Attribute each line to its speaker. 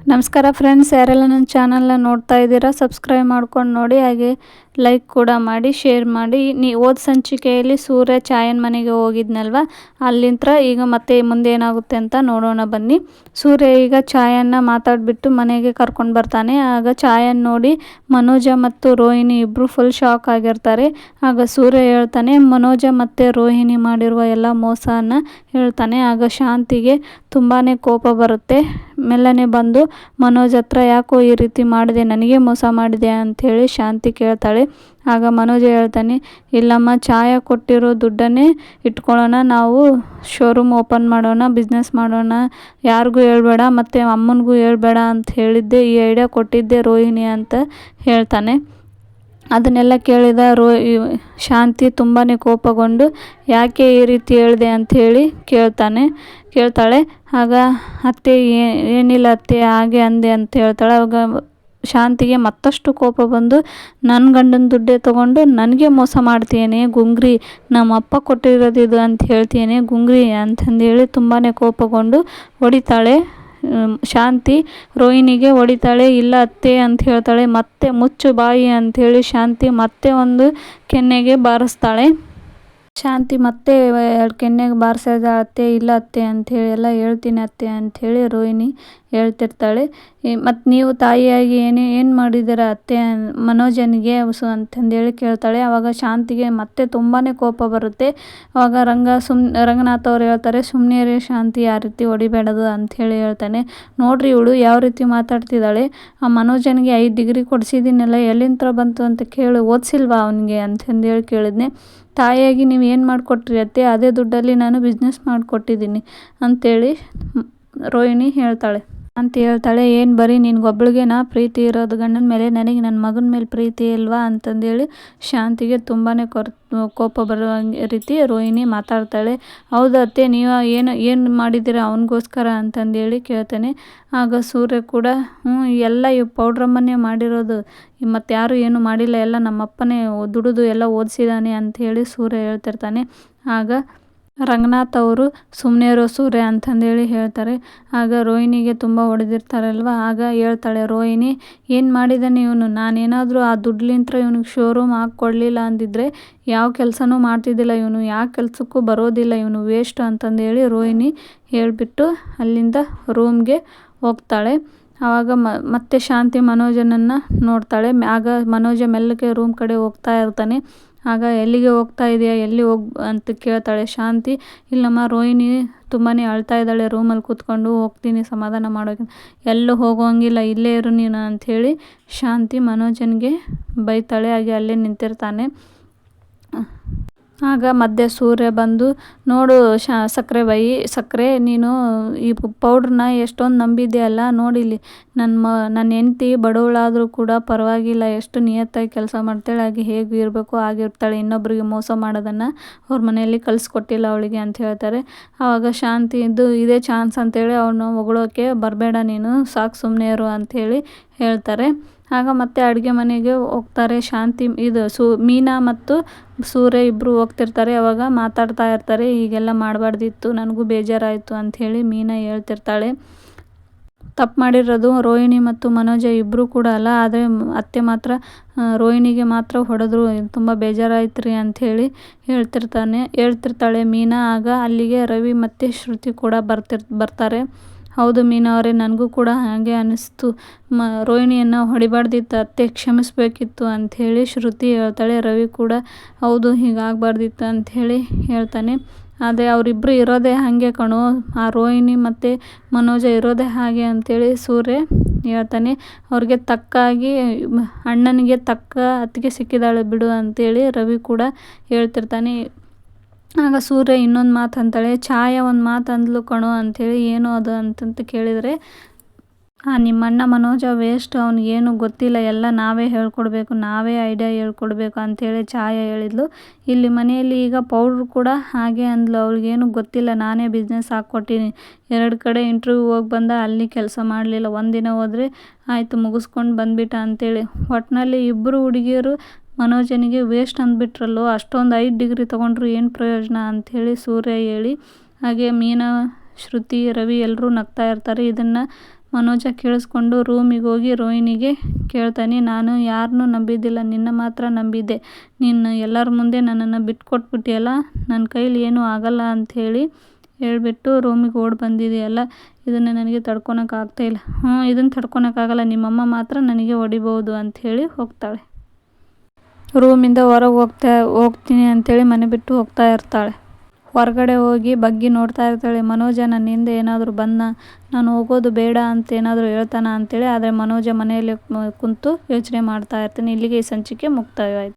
Speaker 1: ನಮಸ್ಕಾರ ಫ್ರೆಂಡ್ಸ್ ಯಾರೆಲ್ಲ ನನ್ನ ಚಾನಲ್ನ ನೋಡ್ತಾ ಇದ್ದೀರಾ ಸಬ್ಸ್ಕ್ರೈಬ್ ಮಾಡ್ಕೊಂಡು ನೋಡಿ ಹಾಗೆ ಲೈಕ್ ಕೂಡ ಮಾಡಿ ಶೇರ್ ಮಾಡಿ. ನೀ ಓದ್ ಸಂಚಿಕೆಯಲ್ಲಿ ಸೂರ್ಯ ಚಾಯನ್ ಮನೆಗೆ ಹೋಗಿದ್ನಲ್ವ? ಅಲ್ಲಿಂದ ಈಗ ಮತ್ತೆ ಮುಂದೆ ಏನಾಗುತ್ತೆ ಅಂತ ನೋಡೋಣ ಬನ್ನಿ. ಸೂರ್ಯ ಈಗ ಛಾಯನ್ನ ಮಾತಾಡಿಬಿಟ್ಟು ಮನೆಗೆ ಕರ್ಕೊಂಡು ಬರ್ತಾನೆ. ಆಗ ಛಾಯನ್ ನೋಡಿ ಮನೋಜ ಮತ್ತು ರೋಹಿಣಿ ಇಬ್ಬರು ಫುಲ್ ಶಾಕ್ ಆಗಿರ್ತಾರೆ. ಆಗ ಸೂರ್ಯ ಹೇಳ್ತಾನೆ, ಮನೋಜ ಮತ್ತು ರೋಹಿಣಿ ಮಾಡಿರುವ ಎಲ್ಲ ಮೋಸನ ಹೇಳ್ತಾನೆ. ಆಗ ಶಾಂತಿಗೆ ತುಂಬಾ ಕೋಪ ಬರುತ್ತೆ. ಮೆಲ್ಲನೆ ಬಂದು, ಮನೋಜ್ ಹತ್ರ ಯಾಕೋ ಈ ರೀತಿ ಮಾಡಿದೆ? ನನಗೆ ಮೋಸ ಮಾಡಿದೆ? ಅಂಥೇಳಿ ಶಾಂತಿ ಕೇಳ್ತಾಳೆ. ಆಗ ಮನೋಜ್ ಹೇಳ್ತಾನೆ, ಇಲ್ಲಮ್ಮ, ಚಾಯ ಕೊಟ್ಟಿರೋ ದುಡ್ಡನ್ನೇ ಇಟ್ಕೊಳ್ಳೋಣ, ನಾವು ಶೋರೂಮ್ ಓಪನ್ ಮಾಡೋಣ ಬಿಸ್ನೆಸ್ ಮಾಡೋಣ. ಯಾರಿಗೂ ಹೇಳ್ಬೇಡ, ಮತ್ತು ಅಮ್ಮನಿಗೂ ಹೇಳ್ಬೇಡ ಅಂತ ಹೇಳಿದ್ದೆ. ಈ ಐಡಿಯಾ ಕೊಟ್ಟಿದ್ದೆ ರೋಹಿಣಿ ಅಂತ ಹೇಳ್ತಾನೆ. ಅದನ್ನೆಲ್ಲ ಕೇಳಿದ ರೋ ಶಾಂತಿ ತುಂಬಾ ಕೋಪಗೊಂಡು, ಯಾಕೆ ಈ ರೀತಿ ಹೇಳಿದೆ ಅಂಥೇಳಿ ಕೇಳ್ತಾನೆ, ಕೇಳ್ತಾಳೆ. ಆಗ, ಅತ್ತೆ ಏನಿಲ್ಲ ಅತ್ತೆ, ಹಾಗೆ ಅಂದೆ ಅಂತ ಹೇಳ್ತಾಳೆ. ಆವಾಗ ಶಾಂತಿಗೆ ಮತ್ತಷ್ಟು ಕೋಪ ಬಂದು ನನ್ನ ಗಂಡನ ದುಡ್ಡೇ ತಗೊಂಡು ನನಗೆ ಮೋಸ ಮಾಡ್ತೀನಿ ಗುಂಗ್ರಿ. ನಮ್ಮ ಅಪ್ಪ ಕೊಟ್ಟಿರೋದು ಇದು ಅಂತ ಹೇಳ್ತೀನಿ ಗುಂಗ್ರಿ ಅಂತಂದೇಳಿ ತುಂಬಾ ಕೋಪಗೊಂಡು ಹೊಡಿತಾಳೆ. ಶಾಂತಿ ರೋಹಿಣಿಗೆ ಹೊಡಿತಾಳೆ, ಇಲ್ಲ ಅತ್ತೆ ಅಂತ ಹೇಳ್ತಾಳೆ. ಮತ್ತೆ ಮುಚ್ಚು ಬಾಯಿ ಅಂಥೇಳಿ ಶಾಂತಿ ಮತ್ತೆ ಒಂದು ಕೆನ್ನೆಗೆ ಬಾರಿಸ್ತಾಳೆ. ಶಾಂತಿ ಮತ್ತೆ ಎರಡು ಕೆನ್ನೆಗೆ ಬಾರಿಸಿದ ಅತ್ತೆ, ಇಲ್ಲ ಅತ್ತೆ ಅಂಥೇಳಿ ಎಲ್ಲ ಹೇಳ್ತೀನಿ ಅತ್ತೆ ಅಂಥೇಳಿ ರೋಹಿಣಿ ಹೇಳ್ತಿರ್ತಾಳೆ. ಮತ್ತು ನೀವು ತಾಯಿಯಾಗಿ ಏನೇ, ಏನು ಮಾಡಿದ್ದೀರ ಅತ್ತೆ ಮನೋಜನಿಗೆ ಸು ಅಂತಂದೇಳಿ ಕೇಳ್ತಾಳೆ. ಆವಾಗ ಶಾಂತಿಗೆ ಮತ್ತೆ ತುಂಬಾ ಕೋಪ ಬರುತ್ತೆ. ಆವಾಗ ರಂಗ ಸುಮ್, ರಂಗನಾಥ್ ಅವ್ರು ಹೇಳ್ತಾರೆ ಸುಮ್ಮನೆ ಶಾಂತಿ ಯಾವ ರೀತಿ ಹೊಡಿಬೇಡದು ಅಂಥೇಳಿ ಹೇಳ್ತಾನೆ. ನೋಡ್ರಿ ಇವಳು ಯಾವ ರೀತಿ ಮಾತಾಡ್ತಿದ್ದಾಳೆ. ಆ ಮನೋಜನಿಗೆ ಐದು ಡಿಗ್ರಿ ಕೊಡಿಸಿದ್ದೀನಲ್ಲ ಎಲ್ಲಿಂದ ಬಂತು ಅಂತ ಕೇಳಿ, ಓದಿಸಿಲ್ವಾ ಅವನಿಗೆ ಅಂತಂದೇಳಿ ಕೇಳಿದ್ನೆ. ತಾಯಿಯಾಗಿ ನೀವು ಏನು ಮಾಡಿಕೊಟ್ರಿ ಅತ್ತೆ? ಅದೇ ದುಡ್ಡಲ್ಲಿ ನಾನು ಬಿಸ್ನೆಸ್ ಮಾಡಿಕೊಟ್ಟಿದ್ದೀನಿ ಅಂಥೇಳಿ ರೋಹಿಣಿ ಹೇಳ್ತಾಳೆ. ಅಂತ ಹೇಳ್ತಾಳೆ, ಏನು ಬರೀ ನಾ ಪ್ರೀತಿ ಇರೋದು ಗಂಡನ ಮೇಲೆ ನನಗೆ ನನ್ನ ಮಗನ ಮೇಲೆ ಪ್ರೀತಿ ಇಲ್ವಾ? ಅಂತಂದೇಳಿ ಶಾಂತಿಗೆ ತುಂಬಾ ಕೊರ, ಕೋಪ ಬರೋ ರೀತಿ ರೋಹಿಣಿ ಮಾತಾಡ್ತಾಳೆ. ಹೌದು ಅತ್ತೆ, ನೀವು ಏನು ಏನು ಮಾಡಿದ್ದೀರ ಅವನಿಗೋಸ್ಕರ? ಅಂತಂದೇಳಿ ಕೇಳ್ತಾನೆ. ಆಗ ಸೂರ್ಯ ಕೂಡ, ಹ್ಞೂ, ಎಲ್ಲ ಈ ಪೌಡ್ರಮ್ಮನ್ನೇ ಮಾಡಿರೋದು. ಮತ್ತು ಯಾರು ಏನು ಮಾಡಿಲ್ಲ, ಎಲ್ಲ ನಮ್ಮಪ್ಪನೇ ದುಡಿದು, ಎಲ್ಲ ಓದಿಸಿದ್ದಾನೆ ಹೇಳಿ ಸೂರ್ಯ ಹೇಳ್ತಿರ್ತಾನೆ. ಆಗ ರಂಗನಾಥ್ ಅವರು ಸುಮ್ಮನೆ ಇರೋ ಸೂರ್ಯ ಅಂತಂದೇಳಿ ಹೇಳ್ತಾರೆ. ಆಗ ರೋಹಿಣಿಗೆ ತುಂಬ ಹೊಡೆದಿರ್ತಾರಲ್ವ? ಆಗ ಹೇಳ್ತಾಳೆ, ರೋಹಿಣಿ, ಏನು ಮಾಡಿದ್ದಾನೆ ಇವನು? ನಾನೇನಾದರೂ ಆ ದುಡ್ಲಿಂತ್ರ ಇವನಿಗೆ ಶೋರೂಮ್ ಹಾಕ್ಕೊಡ್ಲಿಲ್ಲ ಅಂದಿದ್ರೆ ಯಾವ ಕೆಲಸನೂ ಮಾಡ್ತಿದ್ದಿಲ್ಲ ಇವನು. ಯಾವ ಕೆಲಸಕ್ಕೂ ಬರೋದಿಲ್ಲ ಇವನು. ವೇಸ್ಟ್ ಅಂತಂದೇಳಿ ರೋಹಿಣಿ ಹೇಳಿಬಿಟ್ಟು ಅಲ್ಲಿಂದ ರೂಮ್ಗೆ ಹೋಗ್ತಾಳೆ. ಆವಾಗ ಮತ್ತೆ ಶಾಂತಿ ಮನೋಜನನ್ನು ನೋಡ್ತಾಳೆ. ಆಗ ಮನೋಜ ಮೆಲ್ಲಕ್ಕೆ ರೂಮ್ ಕಡೆ ಹೋಗ್ತಾ ಇರ್ತಾನೆ. ಆಗ ಎಲ್ಲಿಗೆ ಹೋಗ್ತಾ ಇದೆಯಾ? ಎಲ್ಲಿ ಹೋಗ್ ಅಂತ ಕೇಳ್ತಾಳೆ ಶಾಂತಿ. ಇಲ್ಲಮ್ಮ ರೋಹಿಣಿ ತುಂಬಾ ಅಳ್ತಾ ಇದ್ದಾಳೆ ರೂಮಲ್ಲಿ ಕೂತ್ಕೊಂಡು. ಹೋಗ್ತೀನಿ ಸಮಾಧಾನ ಮಾಡೋಕೆ. ಎಲ್ಲೂ ಹೋಗೋಂಗಿಲ್ಲ, ಇಲ್ಲೇ ಇರು ನೀನು ಅಂಥೇಳಿ ಶಾಂತಿ ಮನೋಜನಿಗೆ ಬೈತಾಳೆ. ಹಾಗೆ ಅಲ್ಲೇ ನಿಂತಿರ್ತಾನೆ. ಆಗ ಮಧ್ಯೆ ಸೂರ್ಯ ಬಂದು, ನೋಡು ಶಾ ಸಕ್ಕರೆ ಬೈ ಸಕ್ಕರೆ ನೀನು ಈ ಪೌಡ್ರನ್ನ ಎಷ್ಟೊಂದು ನಂಬಿದೆಯಲ್ಲ ನೋಡಿಲ್ಲಿ. ನನ್ನ ಮ ನನ್ನ ಹೆಂಡ್ತಿ ಬಡವಳಾದರೂ ಕೂಡ ಪರವಾಗಿಲ್ಲ, ಎಷ್ಟು ನಿಯತ್ತಾಗಿ ಕೆಲಸ ಮಾಡ್ತಾಳೆ, ಹಾಗೆ ಹೇಗೆ ಇರಬೇಕು ಆಗಿರ್ತಾಳೆ ಇನ್ನೊಬ್ಬರಿಗೆ ಮೋಸ ಮಾಡೋದನ್ನು ಅವ್ರ ಮನೆಯಲ್ಲಿ ಕಲಿಸ್ಕೊಟ್ಟಿಲ್ಲ ಅವಳಿಗೆ, ಅಂತ ಹೇಳ್ತಾರೆ. ಆವಾಗ ಶಾಂತಿ ಇದ್ದು, ಇದೇ ಚಾನ್ಸ್, ಅಂತೇಳಿ ಅವನು ಹೊಗಳೋಕೆ, ಬರಬೇಡ ನೀನು, ಸಾಕು ಸುಮ್ಮನೆ ಇರು ಅಂಥೇಳಿ ಹೇಳ್ತಾರೆ. ಆಗ ಮತ್ತೆ ಅಡುಗೆ ಮನೆಗೆ ಹೋಗ್ತಾರೆ. ಶಾಂತಿ ಇದು ಸು, ಮೀನಾ ಮತ್ತು ಸೂರ್ಯ ಇಬ್ಬರು ಹೋಗ್ತಿರ್ತಾರೆ. ಅವಾಗ ಮಾತಾಡ್ತಾ ಇರ್ತಾರೆ. ಹೀಗೆಲ್ಲ ಮಾಡಬಾರ್ದಿತ್ತು. ನನಗೂ ಬೇಜಾರಾಯಿತು ಅಂಥೇಳಿ ಮೀನಾ ಹೇಳ್ತಿರ್ತಾಳೆ. ತಪ್ಪು ಮಾಡಿರೋದು ರೋಹಿಣಿ ಮತ್ತು ಮನೋಜ ಇಬ್ಬರು ಕೂಡ ಅಲ್ಲ. ಆದರೆ ಅತ್ತೆ ಮಾತ್ರ ರೋಹಿಣಿಗೆ ಮಾತ್ರ ಹೊಡೆದ್ರು. ತುಂಬ ಬೇಜಾರಾಯ್ತು ರೀ ಅಂಥೇಳಿ ಹೇಳ್ತಿರ್ತಾನೆ, ಹೇಳ್ತಿರ್ತಾಳೆ ಮೀನಾ. ಆಗ ಅಲ್ಲಿಗೆ ರವಿ ಮತ್ತು ಶ್ರುತಿ ಕೂಡ ಬರ್ತಿರ್, ಬರ್ತಾರೆ. ಹೌದು ಮೀನಾ ಅವರೇ, ನನಗೂ ಕೂಡ ಹಾಗೆ ಅನ್ನಿಸ್ತು ಮ, ರೋಹಿಣಿಯನ್ನು ಹೊಡಿಬಾರ್ದಿತ್ತು, ಅತ್ತೆ ಕ್ಷಮಿಸಬೇಕಿತ್ತು ಅಂಥೇಳಿ ಶ್ರುತಿ ಹೇಳ್ತಾಳೆ, ರವಿ ಕೂಡ ಹೌದು ಹೀಗಾಗಬಾರ್ದಿತ್ತು ಅಂಥೇಳಿ ಹೇಳ್ತಾನೆ. ಆದರೆ ಅವರಿಬ್ಬರು ಇರೋದೇ ಹಾಗೆ ಕಣೋ, ಆ ರೋಹಿಣಿ ಮತ್ತು ಮನೋಜ ಇರೋದೇ ಹಾಗೆ ಅಂಥೇಳಿ ಸೂರ್ಯ ಹೇಳ್ತಾನೆ. ಅವ್ರಿಗೆ ತಕ್ಕಾಗಿ, ಅಣ್ಣನಿಗೆ ತಕ್ಕ ಅತ್ತಿಗೆ ಸಿಕ್ಕಿದಾಳೆ ಬಿಡು ಅಂಥೇಳಿ ರವಿ ಕೂಡ ಹೇಳ್ತಿರ್ತಾನೆ. ಆಗ ಸೂರ್ಯ ಇನ್ನೊಂದು ಮಾತು ಅಂತಾಳೆ, ಛಾಯ ಒಂದು ಮಾತು ಅಂದ್ಲು ಕಣೋ ಅಂಥೇಳಿ ಏನು ಅದು ಅಂತಂತ ಕೇಳಿದರೆ, ಆ, ನಿಮ್ಮಣ್ಣ ಮನೋಜ ವೇಸ್ಟ್ ಅವನಿಗೇನು ಗೊತ್ತಿಲ್ಲ, ಎಲ್ಲ ನಾವೇ ಹೇಳ್ಕೊಡ್ಬೇಕು, ನಾವೇ ಐಡಿಯಾ ಹೇಳ್ಕೊಡ್ಬೇಕು ಅಂಥೇಳಿ ಛಾಯ ಹೇಳಿದ್ಲು. ಇಲ್ಲಿ ಮನೆಯಲ್ಲಿ ಈಗ ಪೌಡ್ರ್ ಕೂಡ ಹಾಗೆ ಅಂದ್ಲು, ಅವ್ಳಿಗೇನು ಗೊತ್ತಿಲ್ಲ, ನಾನೇ ಬಿಸ್ನೆಸ್ ಹಾಕ್ಕೊಟ್ಟಿನಿ. ಎರಡು ಕಡೆ ಇಂಟ್ರ್ವ್ಯೂ ಹೋಗಿ ಬಂದ ಅಲ್ಲಿ ಕೆಲಸ ಮಾಡಲಿಲ್ಲ ಒಂದಿನ ಹೋದರೆ ಆಯಿತು ಮುಗಿಸ್ಕೊಂಡು ಬಂದ್ಬಿಟ್ಟ ಅಂಥೇಳಿ ಒಟ್ಟಿನಲ್ಲಿ ಇಬ್ಬರು ಹುಡುಗಿಯರು ಮನೋಜನಿಗೆ ವೇಸ್ಟ್ ಅಂದ್ಬಿಟ್ರಲ್ಲೋ, ಅಷ್ಟೊಂದು ಐದು ಡಿಗ್ರಿ ತೊಗೊಂಡ್ರು ಏನು ಪ್ರಯೋಜನ? ಅಂಥೇಳಿ ಸೂರ್ಯ ಹೇಳಿ. ಹಾಗೆ ಮೀನಾ, ಶ್ರುತಿ, ರವಿ ಎಲ್ಲರೂ ನಗ್ತಾ ಇರ್ತಾರೆ. ಇದನ್ನು ಮನೋಜ ಕೇಳಿಸ್ಕೊಂಡು ರೂಮಿಗೆ ಹೋಗಿ ರೋಹಿಣಿಗೆ ಕೇಳ್ತಾನೆ, ನಾನು ಯಾರನ್ನೂ ನಂಬಿದ್ದಿಲ್ಲ, ನಿನ್ನ ಮಾತ್ರ ನಂಬಿದ್ದೆ. ನೀನು ಎಲ್ಲರ ಮುಂದೆ ನನ್ನನ್ನು ಬಿಟ್ಕೊಟ್ಬಿಟ್ಟಿಯಲ್ಲ ನನ್ನ ಕೈಲಿ ಏನೂ ಆಗಲ್ಲ ಅಂಥೇಳಿ ಹೇಳ್ಬಿಟ್ಟು ರೂಮಿಗೆ ಓಡಿ ಬಂದಿದೆಯಲ್ಲ, ಇದನ್ನು ನನಗೆ ತಡ್ಕೊಳಕ್ಕಾಗ್ತಾಯಿಲ್ಲ ಹ್ಞೂ ಇದನ್ನು ತಡ್ಕೊಳಕ್ಕಾಗಲ್ಲ ನಿಮ್ಮಮ್ಮ ಮಾತ್ರ ನನಗೆ ಹೊಡಿಬೋದು ಅಂಥೇಳಿ ಹೋಗ್ತಾಳೆ. ರೂಮಿಂದ ಹೊರಗೆ ಹೋಗ್ತಾ, ಹೋಗ್ತೀನಿ ಅಂಥೇಳಿ ಮನೆ ಬಿಟ್ಟು ಹೋಗ್ತಾ ಇರ್ತಾಳೆ. ಹೊರಗಡೆ ಹೋಗಿ ಬಗ್ಗಿ ನೋಡ್ತಾ ಇರ್ತಾಳೆ. ಮನೋಜ ನನ್ನ ಹಿಂದೆ ಏನಾದರೂ ಬಂದ ನಾನು ಹೋಗೋದು ಬೇಡ ಅಂತ ಏನಾದರೂ ಹೇಳ್ತಾನ? ಅಂಥೇಳಿ ಆದರೆ ಮನೋಜ ಮನೆಯಲ್ಲಿ ಕುಂತು ಯೋಚನೆ ಮಾಡ್ತಾ ಇರ್ತಾನೆ. ಇಲ್ಲಿಗೆ ಈ ಸಂಚಿಕೆ ಮುಕ್ತಾಯವಾಯಿತು.